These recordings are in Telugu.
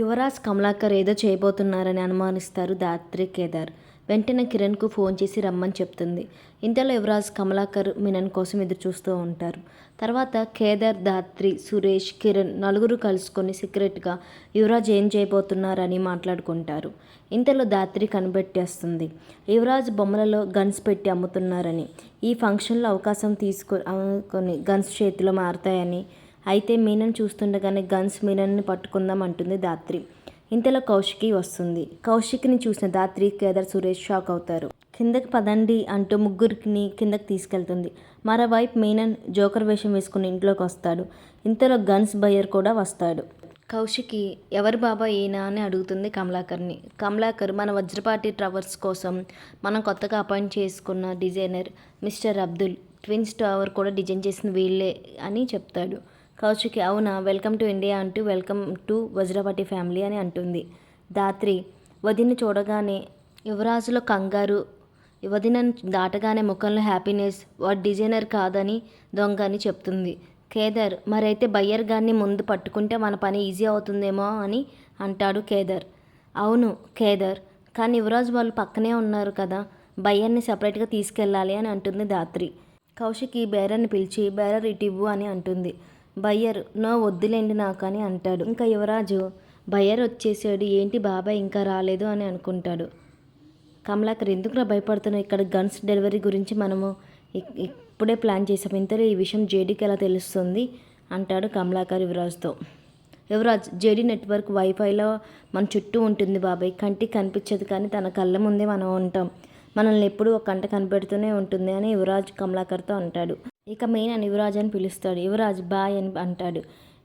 యువరాజ్ కమలాకర్ ఏదో చేయబోతున్నారని అనుమానిస్తారు దాత్రి కేదార్. వెంటనే కిరణ్కు ఫోన్ చేసి రమ్మని చెప్తుంది. ఇంతలో యువరాజ్ కమలాకర్ మినన్ కోసం ఎదురు చూస్తూ ఉంటారు. తర్వాత కేదార్ దాత్రి సురేష్ కిరణ్ నలుగురు కలుసుకొని సీక్రెట్గా యువరాజ్ ఏం చేయబోతున్నారని మాట్లాడుకుంటారు. ఇంతలో దాత్రి కనిపెట్టేస్తుంది. యువరాజ్ బొమ్మలలో గన్స్ పెట్టి అమ్ముతున్నారని ఈ ఫంక్షన్లో అవకాశం తీసుకొని గన్స్ చేతిలో మారుతాయని అయితే మీనన్ చూస్తుండగానే గన్స్ మీనన్ని పట్టుకుందాం అంటుంది దాత్రి. ఇంతలో కౌశికి వస్తుంది. కౌశిక్ని చూసిన దాత్రి కేదార్ సురేష్ షాక్ అవుతారు. కిందకి పదండి అంటూ ముగ్గురిని కిందకి తీసుకెళ్తుంది. మరోవైపు మీనన్ జోకర్ వేషం వేసుకుని ఇంట్లోకి వస్తాడు. ఇంతలో గన్స్ బయ్యర్ కూడా వస్తాడు. కౌశికి ఎవరి బాబా ఈయన అని అడుగుతుంది కమలాకర్ని. కమలాకర్ మన వజ్రపాటి ట్రవర్స్ కోసం మనం కొత్తగా అపాయింట్ చేసుకున్న designer mister Abdul twins tower కూడా డిజైన్ చేసిన వీళ్ళే అని చెప్తాడు. కౌశికి అవునా? వెల్కమ్ టు ఇండియా అంటూ వెల్కమ్ టు వజ్రపాటి ఫ్యామిలీ అని అంటుంది. దాత్రి వదిన్ని చూడగానే యువరాజులో కంగారు. వదినను దాటగానే ముఖంలో హ్యాపీనెస్. వాడు డిజైనర్ కాదని దొంగ అని చెప్తుంది. కేదార్ మరైతే బయ్యర్ గారిని ముందు పట్టుకుంటే మన పని ఈజీ అవుతుందేమో అని అంటాడు కేదార్. అవును కేదార్ కానీ యువరాజ్ వాళ్ళు పక్కనే ఉన్నారు కదా. బయ్యర్ని సపరేట్గా తీసుకెళ్ళాలి అని అంటుంది దాత్రి కౌశికి బేరర్ని పిలిచి బేరర్ ఇటివ్వు అని అంటుంది. బయ్యర్ నో వద్దులేండి నాకు అని అంటాడు. ఇంకా యువరాజు బయ్యర్ వచ్చేసాడు. ఏంటి బాబాయ్ ఇంకా రాలేదు అని అనుకుంటాడు. కమలాకర్ ఎందుకురా భయపడుతున్నావు? ఇక్కడ గన్స్ డెలివరీ గురించి మనము ఇప్పుడే ప్లాన్ చేసాం ఇంతలో ఈ విషయం జేడీకి ఎలా తెలుస్తుంది? అంటాడు కమలాకర్ యువరాజ్తో. యువరాజ్ జేడీ నెట్వర్క్ వైఫైలో మన చుట్టూ ఉంటుంది బాబాయ్. కంటికి కనిపించదు కానీ తన కళ్ళ ముందే మనం ఉంటాం. మనల్ని ఎప్పుడూ ఒక కంట కనిపెడుతూనే ఉంటుంది అని యువరాజ్ కమలాకర్తో అంటాడు. ఇక మెయిన్ యువరాజ్ అని పిలుస్తాడు. యువరాజ్ బాయ్ అని అంటాడు.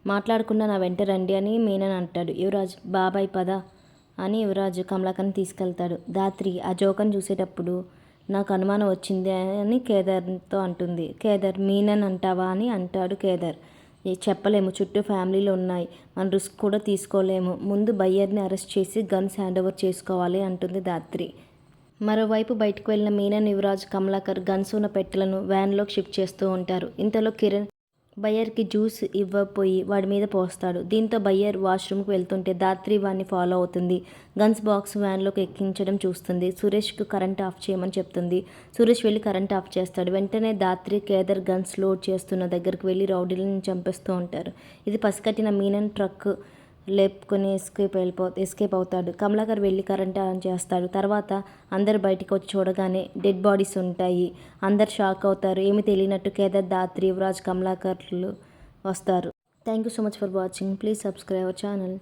మాట్లాడకుండా నా వెంట రండి అని మీనన్ అంటాడు. యువరాజ్ బాబాయ్ పద అని యువరాజు కమలాకర్ని తీసుకెళ్తాడు. దాత్రి ఆ జోకని చూసేటప్పుడు నాకు అనుమానం వచ్చింది అని కేదార్తో అంటుంది. కేదార్ మీనన్ అంటావా అని అంటాడు కేదార్. చెప్పలేము. చుట్టూ ఫ్యామిలీలు ఉన్నాయి. మన రిస్క్ కూడా తీసుకోలేము. ముందు బయ్యర్ని అరెస్ట్ చేసి గన్స్ హ్యాండ్ ఓవర్ చేసుకోవాలి అంటుంది దాత్రి మరోవైపు బయటకు వెళ్ళిన మీనన్ యువరాజ్ కమలాకర్ గన్స్ ఉన్న పెట్టెలను వ్యాన్లోకి షిఫ్ట్ చేస్తూ ఉంటారు. ఇంతలో కిరణ్ బయ్యర్కి జ్యూస్ ఇవ్వపోయి వాడి మీద పోస్తాడు. దీంతో బయ్యర్ వాష్రూమ్కి వెళ్తుంటే దాత్రి వాడిని ఫాలో అవుతుంది. గన్స్ బాక్స్ వ్యాన్లోకి ఎక్కించడం చూస్తుంది. సురేష్కు కరెంట్ ఆఫ్ చేయమని చెప్తుంది. సురేష్ వెళ్ళి కరెంట్ ఆఫ్ చేస్తాడు. వెంటనే దాత్రి కేదర్ గన్స్ లోడ్ చేస్తున్న దగ్గరికి వెళ్ళి రౌడీలను చంపేస్తూ ఉంటారు. ఇది పసికట్టిన మీనన్ ట్రక్ లేపుకొని ఎస్కేప్ వెళ్ళిపో ఎస్కేప్ అవుతాడు. కమలాకర్ వెళ్ళి కరెంట్ ఆన్ చేస్తాడు. తర్వాత అందరు బయటికి వచ్చి చూడగానే డెడ్ బాడీస్ ఉంటాయి. అందరు షాక్ అవుతారు. ఏమి తెలియనట్టు కేదార్ దాత్రి యువరాజ్ కమలాకర్లు వస్తారు. Thank you so much for watching please subscribe our channel